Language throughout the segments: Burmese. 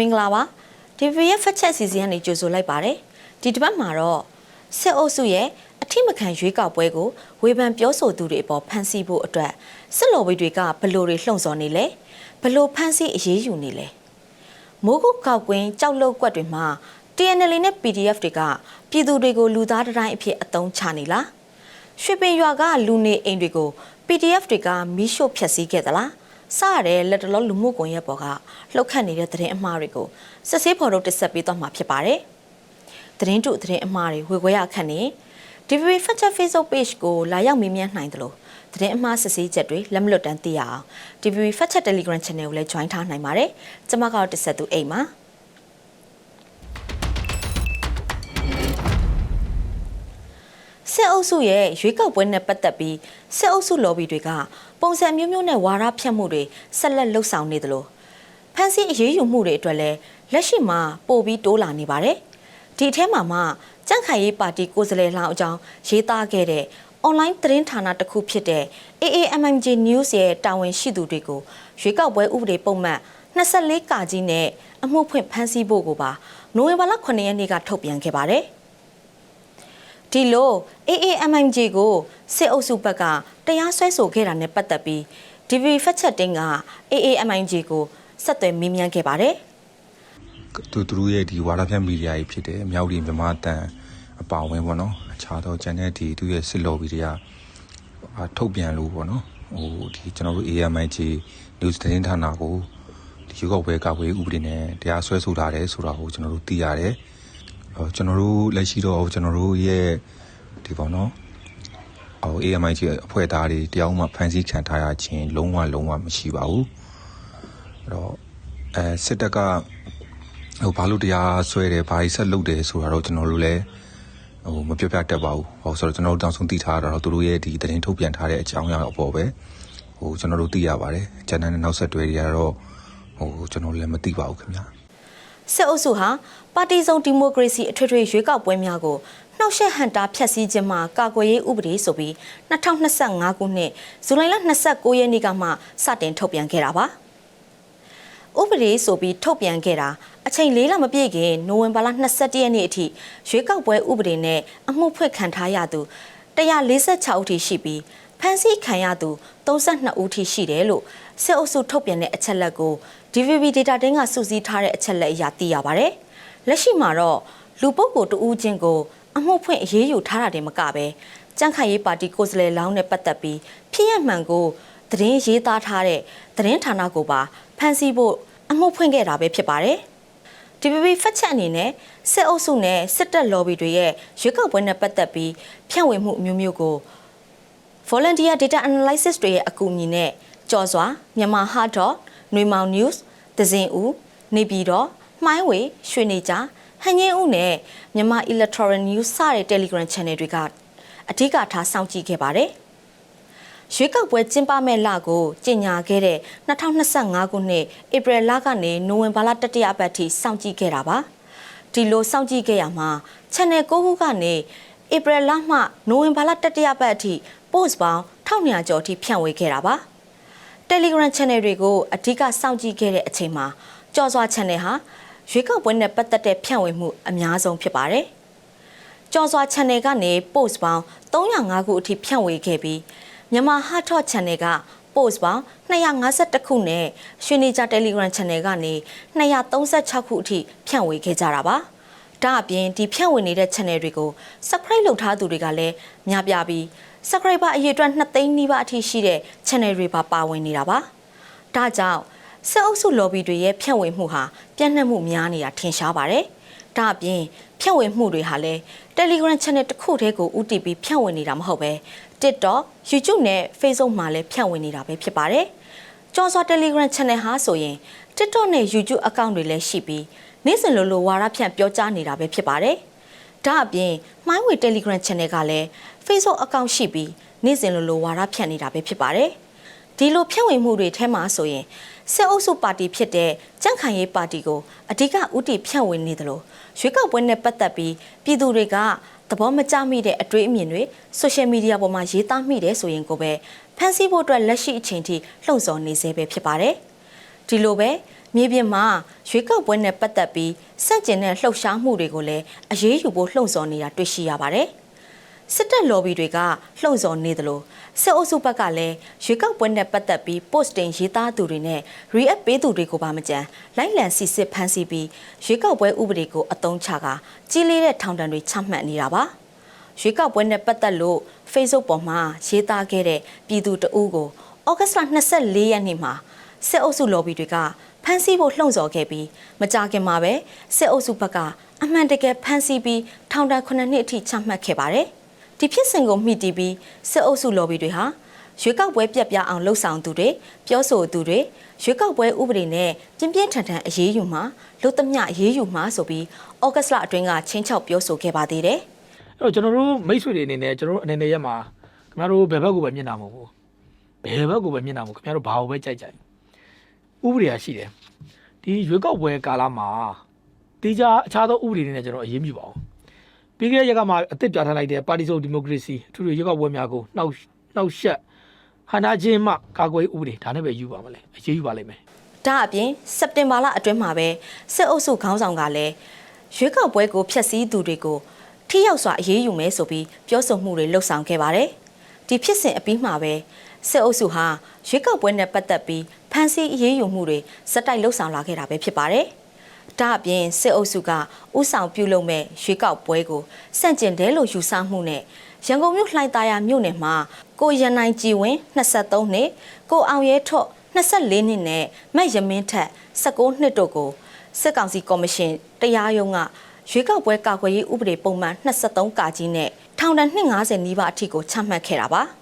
မင်္ဂလာပါ DV ရဲ့ဖက်ချက်စီစဉ်ကနေကြိုဆိုလိုက်ပါတယ်ဒီတစ်ပတ်မှာတော့စစ်အုပ်စုရဲ့အထိမခံရွေးကောက်ပွဲကိုဝေဖန်ပြောဆိုသူတွေအပေါ်ဖမ်းဆီးဖို့အတွက်စစ်လော်ဘီတွေကဘလို့တွေလှုံ့ဆော်နေလဲဘလို့ဖမ်းဆီးအရေးယူနေလဲမိုးကုတ်ကောက်ကွင်းကြောက်လုတ်ကွက်တွေမှာ TNL နဲ့ PDF တွေကပြည်သူတွေကိုလူသားတိုင်းအဖြစ်အသုံးချနေလားရွှေပင်ရွာကလူနေအိမ်တွေကို PDF တွေကမီးရှို့ဖျက်ဆီးခဲ့သလား စရတဲ့လက်တလောလူမှုကွန်ရက်ပေါ်ကလှုပ်ခတ်နေတဲ့သတင်းအမှားတွေကိုစစ်ဆေးဖော်ထုတ်တက်ဆက်ပေးသွားမှာဖြစ်ပါတယ်။သတင်းတုသတင်းအမှားတွေဝေခွဲရခန့်နေ DVB Fact Facebook Page ကိုလာရောက်မေးမြန်းနိုင်တယ်လို့သတင်းအမှားစစ်ဆေးချက်တွေလက်မလွတ်တမ်းသိရအောင် DVB Fact Telegram Channel ကိုလည်း join ထားနိုင်ပါတယ်။ကျွန်မကတော့တက်ဆက်သူအိမ်ပါ။ စစ်အုပ်စုရဲ့ရွေးကောက်ပွဲနဲ့ပတ်သက်ပြီးစစ်အုပ်စု lobby တွေကပုံစံမျိုးမျိုးနဲ့ဝါဒဖြန့်မှုတွေဆက်လက်လှုပ်ဆောင်နေသလိုဖန်စီအရေးယူမှုတွေအတွက်လည်းလက်ရှိမှာပို့ပြီးတိုးလာနေပါတယ်။ဒီအထဲမှာမှကြန့်ခိုင်ရေးပါတီကိုယ်စားလှယ်လောင်းအကြောင်းရေးသားခဲ့တဲ့ online သတင်းဌာနတစ်ခုဖြစ်တဲ့ AAMMJ News ရဲ့တာဝန်ရှိသူတွေကိုရွေးကောက်ပွဲဥပဒေပုံမှန်24ကာကြီးနဲ့အမှုဖွင့်ဖမ်းဆီးဖို့ကိုပါနိုဝင်ဘာလ9ရက်နေ့ကထုတ်ပြန်ခဲ့ပါတယ်။ ဒီလို AAMMG ကိုစစ်အုပ်စုဘက်ကတရားစွဲဆိုခဲ့တာနဲ့ပတ်သက်ပြီး DV ဖက်ချက်တင်းက AAMMG ကိုဆက်သွယ်မေးမြန်းခဲ့ပါတယ်သူသူတို့ရဲ့ဒီဝါဒဖြန့်မီဒီယာကြီးဖြစ်တယ်မြောက်ဒီမြမတန်အပါဝင်ပေါ့နော်အခြားသော channel ဒီသူရဲ့စစ်လော်ဘီတွေကအာထုတ်ပြန်လို့ပေါ့နော်ဟိုဒီကျွန်တော်တို့ AMIG news သတင်းဌာနကိုဒီရုပ်ောက်ပွဲကဝေးဥပဒေနဲ့တရားစွဲဆိုလာတယ်ဆိုတာကိုကျွန်တော်တို့သိရတယ်ဟို ကျွန်တော်တို့လက်ရှိတော့ကျွန်တော်တို့ရဲ့ဒီပေါ့နော်ဟို AMIG အဖွဲ့သားတွေတရားမှဖမ်းဆီးခံထားရခြင်းလုံးဝလုံးဝမရှိပါဘူးအဲ့တော့အဲစစ်တပ်ကဟိုဘာလို့တရားဆွဲတယ်ဘာကြီးဆက်လုပ်တယ်ဆိုတာတော့ကျွန်တော်တို့လည်းဟိုမပြောပြတတ်ပါဘူးဟိုဆိုတော့ကျွန်တော်တို့တောင်းဆုံးသိထားတာတော့သူတို့ရဲ့ဒီသတင်းထုတ်ပြန်ထားတဲ့အကြောင်းအရာအပေါ်ပဲဟိုကျွန်တော်တို့သိရပါတယ်ဂျန်နန်နဲ့နောက်ဆက်တွဲတွေကတော့ဟိုကျွန်တော်လည်းမသိပါဘူးခင်ဗျာ စစ်အုပ်စုဟာပါတီစုံဒီမိုကရေစီအထွေထွေရွေးကောက်ပွဲများကိုနှောက်ယှက်ဟန်တာဖျက်ဆီးခြင်းမှာကာကွယ်ရေးဥပဒေဆိုပြီး2025ခုနှစ်ဇူလိုင်လ29ရက်နေ့ကမှစတင်ထုတ်ပြန်ခဲ့တာပါဥပဒေဆိုပြီးထုတ်ပြန်ခဲ့တာအချိန်လေးလမပြည့်ခင်နိုဝင်ဘာလ22ရက်နေ့အထိရွေးကောက်ပွဲဥပဒေနဲ့အမှုဖွင့်ခံထားရသူ146ဦးထိရှိပြီး ဖမ်းဆီးခံရသူ32ဦးထိရှိတယ်လို့စစ်အုပ်စုထုတ်ပြန်တဲ့အချက်လက်ကို DVB data တင်းကစုစည်းထားတဲ့အချက်လက်အရသိရပါဗျ။လက်ရှိမှာတော့လူပုဂ္ဂိုလ်တဦးချင်းကိုအမှုဖွင့်အရေးယူထားတာတင်မကပဲကြန့်ခိုင်ရေးပါတီကိုယ်စားလှယ်လောင်းနဲ့ပတ်သက်ပြီးဖြစ်ရမှန်ကိုသတင်းရေးသားထားတဲ့သတင်းဌာနကိုပါဖမ်းဆီးဖို့အမှုဖွင့်ခဲ့တာပဲဖြစ်ပါတယ်။ DPP ဖက်ချက်အနေနဲ့စစ်အုပ်စုနဲ့စစ်တပ် lobby တွေရဲ့ရွေးကောက်ပွဲနဲ့ပတ်သက်ပြီးဖြန့်ဝေမှုအမျိုးမျိုးကို volunteer data analysis တွေရဲ့အကူအညီနဲ့ကြော်စွာမြန်မာ hard dot ຫນွေမောင် news ဒဇင်ဦးနေပြည်တော်မှိုင်းဝေရွှေနေကြဟန်ငင်းဦးနဲ့မြန်မာ electoral news စတဲ့ telegram channel တွေကအဓိကထားစောင့်ကြည့်ခဲ့ပါတယ်။ရွေးကောက်ပွဲကျင်းပမဲ့လကိုကြေညာခဲ့တဲ့2025ခုနှစ်ဧပြီလကနေနိုဝင်ဘာလတတိယပတ်ထိစောင့်ကြည့်ခဲ့တာပါ။ဒီလိုစောင့်ကြည့်ခဲ့ရမှာ channel 9ခုကနေ ဧပြီလမှနိုဝင်ဘာလတတိယပတ်အထိ post ပေါင်း1200ကျော်အထိဖြန့်ဝေခဲ့တာပါ။ Telegram channel တွေကိုအဓိကစောင့်ကြည့်ခဲ့တဲ့အချိန်မှာကြော်စွာ channel ဟာရွေးကောက်ပွဲနဲ့ပတ်သက်တဲ့ဖြန့်ဝေမှုအများဆုံးဖြစ်ပါတယ်။ကြော်စွာ channel ကနေ post ပေါင်း305ခုအထိဖြန့်ဝေခဲ့ပြီးမြန်မာ Hot Talk channel က post ပေါင်း252ခုနဲ့ရွှေနေကြ Telegram channel ကနေ236ခုအထိဖြန့်ဝေခဲ့ကြတာပါ။ ဒါအပြင်ဒီဖြန့်ဝေနေတဲ့ channel တွေကို subscribe လုပ်ထားသူတွေကလည်းများပြားပြီး subscriber အရေအတွက်2သိန်းနီးပါးအထိရှိတဲ့ channel တွေပါပါဝင်နေတာပါ။ဒါကြောင့်စစ်အုပ်စု lobby တွေရဲ့ဖြန့်ဝေမှုဟာပြန့်နှံ့မှုများနေတာထင်ရှားပါတယ်။ဒါအပြင်ဖြန့်ဝေမှုတွေဟာလည်း Telegram channel တစ်ခုတည်းကိုဦးတည်ပြီးဖြန့်ဝေနေတာမဟုတ်ပဲ TikTok, YouTube နဲ့ Facebook မှာလည်းဖြန့်ဝေနေတာပဲဖြစ်ပါတယ်။ကျော်စွာ Telegram channel ဟာဆိုရင် TikTok နဲ့ YouTube account တွေလည်းရှိပြီး နေ့စဉ်လိုလိုဝါဒဖြန့်ပြောကြားနေတာပဲဖြစ်ပါတယ်။ဒါအပြင်မှိုင်းဝေ Telegram channel ကလည်း Facebook account ရှိပြီးနေ့စဉ်လိုလိုဝါဒဖြန့်နေတာပဲဖြစ်ပါတယ်။ဒီလိုဖြန့်ဝေမှုတွေထဲမှာဆိုရင်စစ်အုပ်စုပါတီဖြစ်တဲ့ကြန့်ခိုင်ရေးပါတီကိုအဓိကဦးတည်ဖြန့်ဝေနေတယ်လို့ရွေးကောက်ပွဲနဲ့ပတ်သက်ပြီးပြည်သူတွေကသဘောမကျမိတဲ့အတွေ့အမြင်တွေဆိုရှယ်မီဒီယာပေါ်မှာရေးသားမိတယ်ဆိုရင်ကိုပဲဖန်ဆီးဖို့အတွက်လက်ရှိအချိန်ထိလှုံ့ဆော်နေစေပဲဖြစ်ပါတယ်။ဒီလိုပဲမြေပြင်မှာ ရွေးကောက်ပွဲနဲ့ပတ်သက်ပြီးစန့်ကျင်တဲ့လှုပ်ရှားမှုတွေကိုလည်းအရေးယူဖို့လှုံ့ဆော်နေတာတွေ့ရှိရပါတယ်။စစ်တပ်လော်ဘီတွေကလှုံ့ဆော်နေသလိုစစ်အုပ်စုဘက်ကလည်းရွေးကောက်ပွဲနဲ့ပတ်သက်ပြီး post တင်ရေးသားသူတွေနဲ့ react ပေးသူတွေကိုပါမကြမ်းလိုက်လံစီစစ်ဖမ်းဆီးပြီးရွေးကောက်ပွဲဥပဒေကိုအသုံးချကာကြီးလေးတဲ့ထောင်ဒဏ်တွေချမှတ်နေတာပါ။ရွေးကောက်ပွဲနဲ့ပတ်သက်လို့ Facebook ပေါ်မှာရေးသားခဲ့တဲ့ပြည်သူတအူးကိုဩဂတ်စ်လ24ရက်နေ့မှာစစ်အုပ်စုလော်ဘီတွေက ဖမ်းဆီးဖို့လှုံ့ဆော်ခဲ့ပြီးမကြခင်မှာပဲစစ်အုပ်စုဘက်ကအမှန်တကယ်ဖမ်းဆီးပြီးထောင်ဒဏ်9နှစ်အထိချမှတ်ခဲ့ပါတယ်။ဒီဖြစ်စဉ်ကိုမိတီးပြီးစစ်အုပ်စုလော်ဘီတွေဟာရွေးကောက်ပွဲပြက်ပြအောင်လှုပ်ဆောင်သူတွေပြောဆိုသူတွေရွေးကောက်ပွဲဥပဒေနဲ့ပြင်းပြင်းထန်ထန်အရေးယူမှာလူသမျှအရေးယူမှာဆိုပြီးဩဂတ်စ်လအတွင်းကချင်းချောက်ပြောဆိုခဲ့ပါသေးတယ်။အဲ့တော့ကျွန်တော်တို့မိတ်ဆွေတွေအနေနဲ့ကျွန်တော်တို့အနေနဲ့ရက်မှာခင်ဗျားတို့ဘယ်ဘက်ကိုပဲမျက်နှာမဟုတ်ဘူးဘယ်ဘက်ကိုပဲမျက်နှာမဟုတ်ခင်ဗျားတို့ဘာကိုပဲကြိုက်ကြိုက် ဥပဒေရရှိတယ်ဒီရွေးကောက်ပွဲကာလမှာတေချာအခြားသောဥပဒေတွေနဲ့ကျွန်တော်အရေးမြပါအောင်ပြီးခဲ့တဲ့ရက်ကမှအသစ်ပြဋ္ဌာန်းလိုက်တဲ့ပါတီစုံဒီမိုကရေစီအထူးရွေးကောက်ပွဲများကိုနှောက်နှောက်ယှက်ဟန်နာချင်းမှကာကွယ်ဥပဒေဒါနဲ့ပဲယူပါမလဲအရေးယူပါလိမ့်မယ်ဒါအပြင်စက်တင်ဘာလအတွင်းမှာပဲစစ်အုပ်စုခေါင်းဆောင်ကလည်းရွေးကောက်ပွဲကိုဖျက်ဆီးသူတွေကိုထိရောက်စွာအရေးယူမယ်ဆိုပြီးပြောဆိုမှုတွေလှုံ့ဆော်ခဲ့ပါတယ်။ဒီဖြစ်စဉ်အပြီးမှာပဲ စစ်အုပ်စုဟာရွေးကောက်ပွဲနဲ့ပတ်သက်ပြီးဖမ်းဆီးအရေးယူမှုတွေစက်တိုက်လှုံ့ဆော်လာခဲ့တာပဲဖြစ်ပါတယ်။ဒါအပြင်စစ်အုပ်စုကဥဆောင်ပြုလုပ်မဲ့ရွေးကောက်ပွဲကိုစန့်ကျင်တယ်လို့ယူဆမှုနဲ့ရန်ကုန်မြို့လှိုင်သာယာမြို့နယ်မှာကိုရန်နိုင်ကြည်ဝင်း23နှစ်ကိုအောင်ရဲထွတ်24နှစ်နဲ့မက်ရမင်းထက်19နှစ်တို့ကိုစစ်ကောင်စီကော်မရှင်တရားရုံးကရွေးကောက်ပွဲကာကွယ်ရေးဥပဒေပုံမှန်23ကာကြီးနဲ့ထောင်ဒဏ်250နီးပါးအထိကိုချမှတ်ခဲ့တာပါ။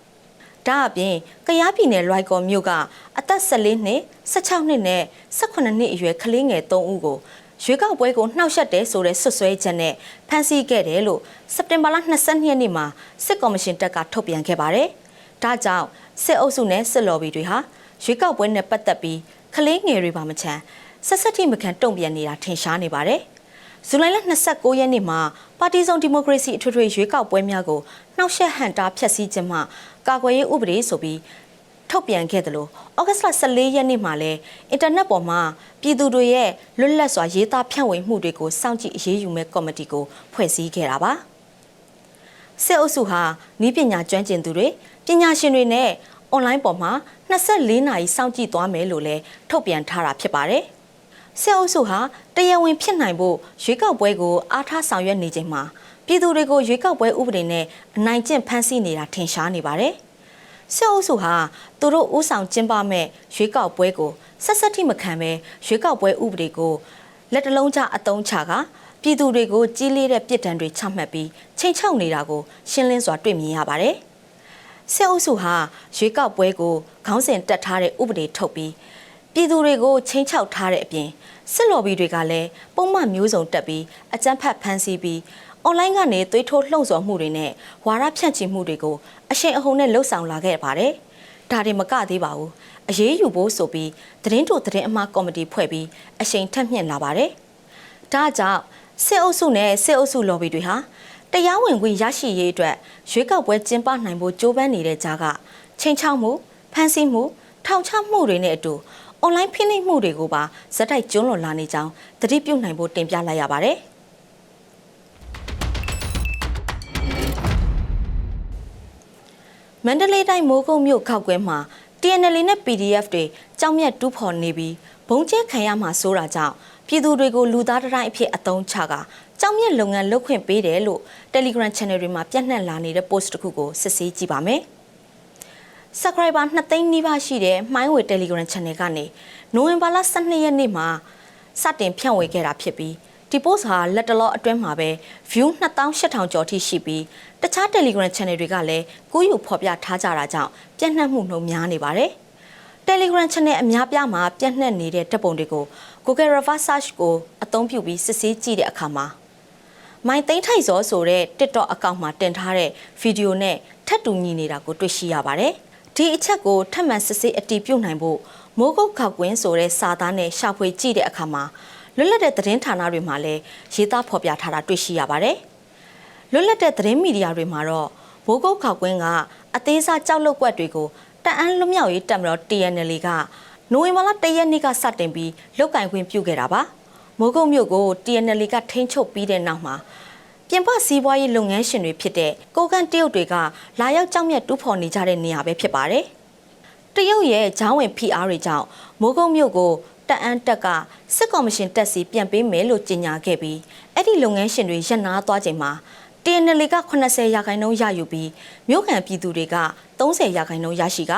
ဒါအပြင်ကယားပြည်နယ်လွိုက်ကော်မြို့ကအသက်14နှစ်16နှစ်နဲ့18နှစ်အရွယ်ကလေးငယ်3ဦးကိုရွေးကောက်ပွဲကိုနှောက်ယှက်တယ်ဆိုတဲ့ဆွဆွဲချက်နဲ့ဖမ်းဆီးခဲ့တယ်လို့စက်တင်ဘာလ22ရက်နေ့မှာစစ်ကော်မရှင်တပ်ကထုတ်ပြန်ခဲ့ပါတယ်။ဒါကြောင့်စစ်အုပ်စုနဲ့စစ်လော်ဘီတွေဟာရွေးကောက်ပွဲနဲ့ပတ်သက်ပြီးကလေးငယ်တွေပါမချမ်းဆက်ဆက်ထိမခံတုံ့ပြန်နေတာထင်ရှားနေပါတယ်။ဇူလိုင်လ29ရက်နေ့မှာပါတီစုံဒီမိုကရေစီအထွေထွေရွေးကောက်ပွဲများကိုနှောက်ယှက်ဟန်တာဖျက်ဆီးခြင်းမှ ကာကွယ်ရေးဥပဒေဆိုပြီးထုတ်ပြန်ခဲ့တယ်လို့ဩဂတ်စ်လ14ရက်နေ့မှာလဲအင်တာနက်ပေါ်မှာပြည်သူတွေရဲ့လွတ်လပ်စွာရေးသားဖြန့်ဝေမှုတွေကိုစောင့်ကြည့်အရေးယူမဲ့ကော်မတီကိုဖွဲ့စည်းခဲ့တာပါစစ်အုပ်စုဟာဤပညာကျွမ်းကျင်သူတွေပညာရှင်တွေနဲ့အွန်လိုင်းပေါ်မှာ24နာရီစောင့်ကြည့်သွားမယ်လို့လဲထုတ်ပြန်ထားတာဖြစ်ပါတယ်စစ်အုပ်စုဟာတရားဝင်ဖြစ်နိုင်ဖို့ရွေးကောက်ပွဲကိုအားထားဆောင်ရွက်နေချိန်မှာ ပြည်သူတွေကိုရွေးကောက်ပွဲဥပဒေနဲ့အနိုင်ကျင့်ဖမ်းဆီးနေတာထင်ရှားနေပါတယ်။စစ်အုပ်စုဟာသူတို့ဥဆောင်ကျင်းပမဲ့ရွေးကောက်ပွဲကိုဆက်ဆက်ထိမခံပဲရွေးကောက်ပွဲဥပဒေကိုလက်တလုံးချအတုံးချကပြည်သူတွေကိုကြီးလေးတဲ့ပြစ်ဒဏ်တွေချမှတ်ပြီးချိန်ချောက်နေတာကိုရှင်းလင်းစွာတွေ့မြင်ရပါတယ်။စစ်အုပ်စုဟာရွေးကောက်ပွဲကိုခေါင်းစဉ်တက်ထားတဲ့ဥပဒေထုတ်ပြီးပြည်သူတွေကိုချိန်ချောက်ထားတဲ့အပြင်စစ်လော်ဘီတွေကလည်းပုံမှန်မျိုးစုံတက်ပြီးအကြမ်းဖက်ဖမ်းဆီးပြီး အွန်လိုင်းကနေသွေးထိုးလှုံ့ဆော်မှုတွေနဲ့ဝါရဖြန့်ချီမှုတွေကိုအရှိန်အဟုန်နဲ့လှုပ်ဆောင်လာခဲ့ပါတယ်။ဒါတွေမကသေးပါဘူး။အရေးယူဖို့ဆိုပြီးသတင်းတို့သတင်းအမှားကော်မတီဖွဲ့ပြီးအရှိန်ထက်မြင့်လာပါတယ်။ဒါကြောင့်စစ်အုပ်စုနဲ့စစ်အုပ်စုလော်ဘီတွေဟာတရားဝင်ခွင့်ရရှိရေးအတွက်ရွေးကောက်ပွဲကျင်းပနိုင်ဖို့ကြိုးပမ်းနေတဲ့ကြားကချိန်ချောက်မှုဖမ်းဆီးမှုထောင်ချမှုတွေနဲ့အတူအွန်လိုင်းဖိနှိပ်မှုတွေကိုပါဇက်တိုက်ကျွလွန်လာနေကြောင်းသတိပြုနိုင်ဖို့တင်ပြလိုက်ရပါတယ်။ မန္တလေးတိုင်းမိုးကုတ်မြို့ခောက်ကွဲမှာ TNL နဲ့ PDF တွေကြောင်မြတ်တူးဖော်နေပြီးဘုံကျဲခံရမှာဆိုတာကြောင့်ပြည်သူတွေကိုလူသားတိုင်းအဖြစ်အသုံးချကကြောင်မြတ်လုပ်ငန်းလုပ်ခွင့်ပေးတယ်လို့ Telegram Channel တွေမှာပြန့်နှံ့လာနေတဲ့ post တစ်ခုကိုစစ်ဆေးကြည့်ပါမယ်။ subscriber 2သိန်းနီးပါးရှိတဲ့မှိုင်းဝေ Telegram Channel ကနေနိုဝင်ဘာလ12ရက်နေ့မှာစတင်ဖြန့်ဝေခဲ့တာဖြစ်ပြီး ဒီ post ဟာလက်တလောအတွင်းမှာပဲ view 2800ကျော်ထိရှိပြီးတခြား Telegram Channel တွေကလည်းကူးယူဖော်ပြထားကြတာကြောင့်ပြန့်နှံ့မှုနှုန်းများနေပါတယ်။ Telegram Channel အများပြားမှာပြန့်နှံ့နေတဲ့တပ်ပုံတွေကို Google Reverse Search ကိုအသုံးပြုပြီးစစ်ဆေးကြည့်တဲ့အခါမှာမိုင်သိန်းထိုက်စောဆိုတဲ့ TikTok အကောင့်မှာတင်ထားတဲ့ဗီဒီယိုနဲ့ထပ်တူညီနေတာကိုတွေ့ရှိရပါတယ်။ဒီအချက်ကိုထပ်မံစစ်ဆေးအတည်ပြုနိုင်ဖို့မိုးကုတ်ခောက်ကွင်းဆိုတဲ့စာသားနဲ့ရှာဖွေကြည့်တဲ့အခါမှာ လွတ်လပ်တဲ့သတင်းဌာနတွေမှာလည်းရေးသားဖော်ပြထားတာတွေ့ရှိရပါတယ်။လွတ်လပ်တဲ့သတင်းမီဒီယာတွေမှာတော့မိုးကုတ်ခောက်ကွင်းကအသေးစားကြောက်လုတ်ကွက်တွေကိုတအန်းလွမြောက်ရေးတပ်မတော် TNL ကနိုဝင်ဘာလ၁ရက်နေ့ကစတင်ပြီးလုတ်ကင်ခွင့်ပြုခဲ့တာပါမိုးကုတ်မြို့ကို TNL ကထိန်းချုပ်ပြီးတဲ့နောက်မှာပြင်ပစီးပွားရေးလုပ်ငန်းရှင်တွေဖြစ်တဲ့ကိုကန်တရုတ်တွေကလာရောက်ကြောက်မြတ်တူးဖော်နေကြတဲ့နေရာပဲဖြစ်ပါတယ်တရုတ်ရဲ့ဂျောင်းဝင် PR တွေကြောင့်မိုးကုတ်မြို့ကို တက်အန်းတက်ကစစ်ကော်မရှင်တက်စီပြန်ပေးမယ်လို့ကြေညာခဲ့ပြီးအဲ့ဒီလုပ်ငန်းရှင်တွေရပ်နားသွားချိန်မှာ TNL က80ရာခိုင်နှုန်းရယူပြီးမြို့ခံပြည်သူတွေက30ရာခိုင်နှုန်းရရှိက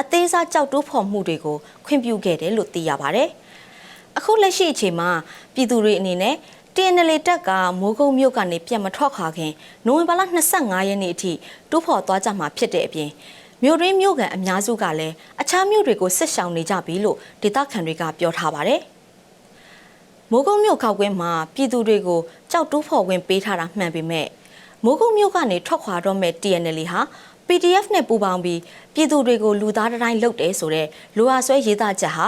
အသေးစားကြောက်တိုးဖော်မှုတွေကိုခွင့်ပြုခဲ့တယ်လို့သိရပါဗျ။အခုလက်ရှိအချိန်မှာပြည်သူတွေအနေနဲ့ TNL တက်ကမိုးကုတ်မြို့ကနေပြန်မထွက်ခွာခင်နိုဝင်ဘာလ25ရက်နေ့အထိတိုးဖော်သွားကြမှာဖြစ်တဲ့အပြင် မြို့ရင်းမြို့ကန်အများစုကလည်းအခြားမြို့တွေကိုစစ်ဆောင်နေကြပြီလို့ဒေသခံတွေကပြောထားပါတယ်။မိုးကုတ်မြို့ခောက်ကွင်းမှာပြည်သူတွေကိုကြောက်တိုးဖော်ဝင်ပေးထားတာမှန်ပေမဲ့မိုးကုတ်မြို့ကနေထွက်ခွာတော့မဲ့ TNL ဟာ PDF နဲ့ပူးပေါင်းပြီးပြည်သူတွေကိုလူသားတိုင်းလုပ်တယ်ဆိုတော့လိုအားဆွဲရေးသားချက်ဟာ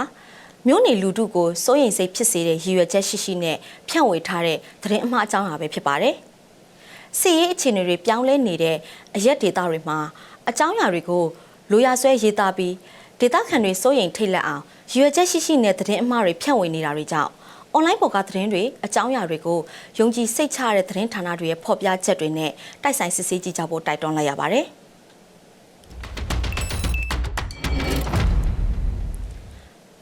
မြို့နေလူထုကိုစိုးရိမ်စိတ်ဖြစ်စေတဲ့ရည်ရွယ်ချက်ရှိရှိနဲ့ဖြန့်ဝေထားတဲ့သတင်းအမှားအကြောင်းအရာပဲဖြစ်ပါတယ်။စီရေးအခြေအနေတွေပြောင်းလဲနေတဲ့အရက်ဒေတာတွေမှာ အကြောင်းအရာတွေကိုလိုရာဆွဲရေးသားပြီးဒေတာခံတွေစိုးရိမ်ထိတ်လန့်အောင်ရည်ရွယ်ချက်ရှိရှိနဲ့သတင်းအမှားတွေဖြန့်ဝေနေတာတွေကြောင့် online ပေါ်ကသတင်းတွေအကြောင်းအရာတွေကိုယုံကြည်စိတ်ချရတဲ့သတင်းဌာနတွေရဲ့ဖော်ပြချက်တွေနဲ့တိုက်ဆိုင်စစ်ဆေးကြည့်ကြဖို့တိုက်တွန်းလိုက်ရပါတယ်။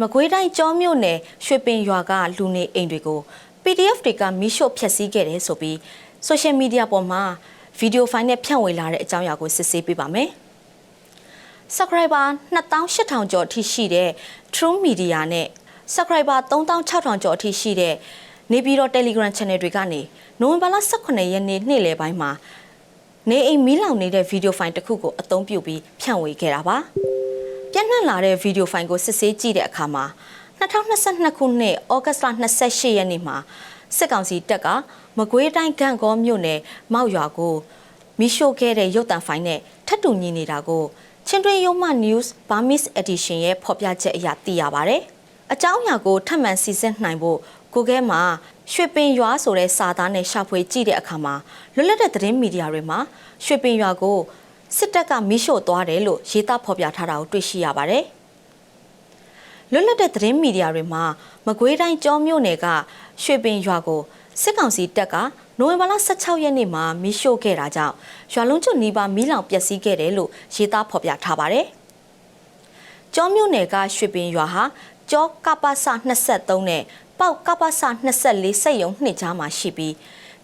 မကွေးတိုင်းကျောမြို့နယ်ရွှေပင်ရွာကလူနေအိမ်တွေကို PDF တွေကမီးရှို့ဖျက်ဆီးခဲ့တယ်ဆိုပြီး social media ပေါ်မှာ ဗီဒီယိုဖိုင်နဲ့ဖြန့်ဝေလာတဲ့အကြောင်းအရာကိုစစ်ဆေးပေးပါမယ်။ subscriber 2800ကျော်အထိရှိတဲ့ True Media နဲ့ subscriber 3600ကျော်အထိရှိတဲ့နေပြည်တော် Telegram Channel တွေကနေနိုဝင်ဘာလ18ရက်နေ့နေ့လယ်ပိုင်းမှာနေအိမ်မီးလောင်နေတဲ့ဗီဒီယိုဖိုင်တစ်ခုကိုအသုံးပြုပြီးဖြန့်ဝေခဲ့တာပါ။ပြန့်နှံ့လာတဲ့ဗီဒီယိုဖိုင်ကိုစစ်ဆေးကြည့်တဲ့အခါမှာ2022ခုနှစ်ဩဂတ်လ28ရက်နေ့မှာ စစ်ကောင်စီတပ်ကမကွေးတိုင်းဂန့်ကောမြို့နယ်မောက်ရွာကိုမီးရှို့ခဲ့တဲ့ရုပ်သံဖိုင်နဲ့ထပ်တူညီနေတာကိုချင်းတွင်းရုံးမှ News Burmese Edition ရဲ့ဖော်ပြချက်အရသိရပါဗျ။အကြောင်းအရာကိုထပ်မံစီစစ်နိုင်ဖို့ကိုကဲမှာရွှေပင်ရွာဆိုတဲ့စာသားနဲ့ရှာဖွေကြည့်တဲ့အခါမှာလွတ်လပ်တဲ့သတင်းမီဒီယာတွေမှာရွှေပင်ရွာကိုစစ်တပ်ကမီးရှို့သွားတယ်လို့ရေးသားဖော်ပြထားတာကိုတွေ့ရှိရပါတယ်။လွတ်လပ်တဲ့သတင်းမီဒီယာတွေမှာမကွေးတိုင်းကြောမြို့နယ်က ရွှေပင်ရွာကိုစစ်ကောင်စီတပ်ကနိုဝင်ဘာလ16ရက်နေ့မှာမီးရှို့ခဲ့တာကြောင့်ရွာလုံးကျွနီးပါးမီးလောင်ပျက်စီးခဲ့တယ်လို့ရေးသားဖော်ပြထားပါတယ်။ကျောမြို့နယ်ကရွှေပင်ရွာဟာကျောကပ္ပစ23နဲ့ပေါက်ကပ္ပစ24စက်ရုံနှစ်ကြားမှာရှိပြီး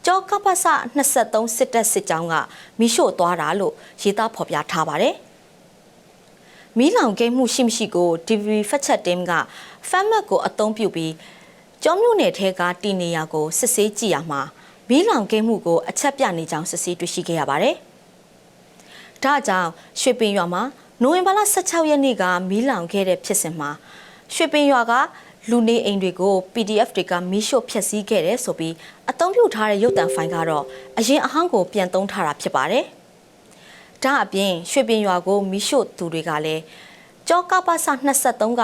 ကျောကပ္ပစ23စစ်တပ်စစ်ကြောင်းကမိရှို့သွားတာလို့ရေးသားဖော်ပြထားပါတယ်။မီးလောင်ကိမှုရှိမရှိကို DVB ဖက်ချက်တင်းက FAMAC ကိုအသုံးပြုပြီး ကျောမြို့နယ်ထဲကတီနေရကိုစစ်ဆေးကြည့်ရမှာမီးလောင်ကိမှုကိုအချက်ပြနေကြောင်းစစ်ဆေးတွေ့ရှိခဲ့ရပါတယ်။ဒါကြောင့်ရွှေပင်ရွာမှာနိုဝင်ဘာလ16ရက်နေ့ကမီးလောင်ခဲ့တဲ့ဖြစ်စဉ်မှာရွှေပင်ရွာကလူနေအိမ်တွေကို PDF တွေကမီးရှို့ဖျက်ဆီးခဲ့တယ်ဆိုပြီးအသုံးပြုထားတဲ့ရုပ်သံဖိုင်ကတော့အရင်အဟောင်းကိုပြန်သုံးထားတာဖြစ်ပါတယ်။ဒါအပြင်ရွှေပင်ရွာကိုမီးရှို့သူတွေကလည်းကြောကပ္ပစ23က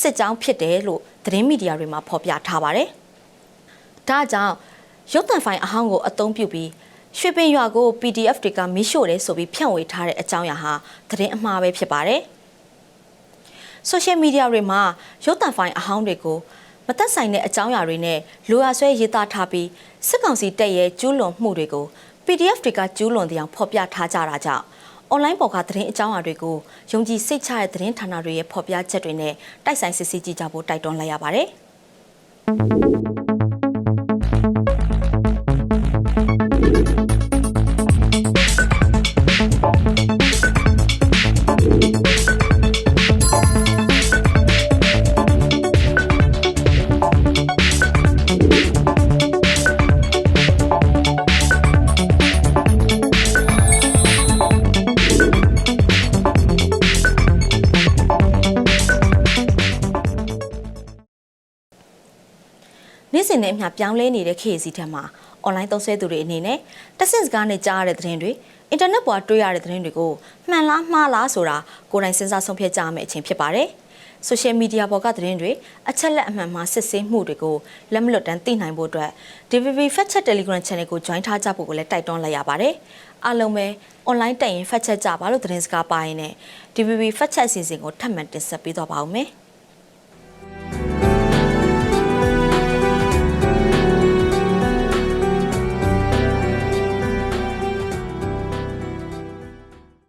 စစ်ကြောင်းဖြစ်တယ်လို့ သတင်းမီဒီယာတွေမှာဖော်ပြထားပါတယ်။ဒါကြောင့်ရုပ်သံဖိုင်အဟောင်းကိုအသုံးပြုပြီးရွှေပင်ရွာကို PDF တွေကမီးရှို့တယ်ဆိုပြီးဖြန့်ဝေထားတဲ့အကြောင်းအရာဟာသတင်းအမှားပဲဖြစ်ပါတယ်။ social media တွေမှာရုပ်သံဖိုင်အဟောင်းတွေကိုမသက်ဆိုင်တဲ့အကြောင်းအရာတွေနဲ့လိုအပ်ဆွဲရေးသားထားပြီးစစ်ကောင်စီတပ်ရဲ့ကျူးလွန်မှုတွေကို PDF တွေကကျူးလွန်တဲ့အကြောင်းဖော်ပြထားကြတာကြောင့် online ပေါ်ကသတင်းအကြောင်းအရာတွေကိုယုံကြည်စိတ်ချတဲ့သတင်းဌာနတွေရဲ့ဖော်ပြချက်တွေနဲ့တိုက်ဆိုင်စစ်ဆေးကြည့်ကြဖို့တိုက်တွန်းလိုက်ရပါတယ်။ နေ့စဉ်နဲ့အမျှပြောင်းလဲနေတဲ့ခေတ်အစည်းထက်မှာအွန်လိုင်းသုံးစွဲသူတွေအနေနဲ့တက်ဆင့်စကားနဲ့ကြားရတဲ့သတင်းတွေအင်တာနက်ပေါ်တွေ့ရတဲ့သတင်းတွေကိုမှန်လားမှားလားဆိုတာကိုယ်တိုင်စဉ်းစားဆုံးဖြတ်ကြရမယ့်အချိန်ဖြစ်ပါတယ်။ဆိုရှယ်မီဒီယာပေါ်ကသတင်းတွေအချက်လက်အမှန်မှစစ်ဆေးမှုတွေကိုလက်မလွတ်တမ်းသိနိုင်ဖို့အတွက် DVB Fact Check Telegram Channel ကို join ထားကြဖို့ကိုလည်းတိုက်တွန်းလိုက်ရပါတယ်။အားလုံးပဲ online တက်ရင် fact check ကြပါလို့သတင်းစကားပါရင်လည်း DVB Fact Check အစီအစဉ်ကိုထပ်မံတင်ဆက်ပေးသွားပါဦးမယ်။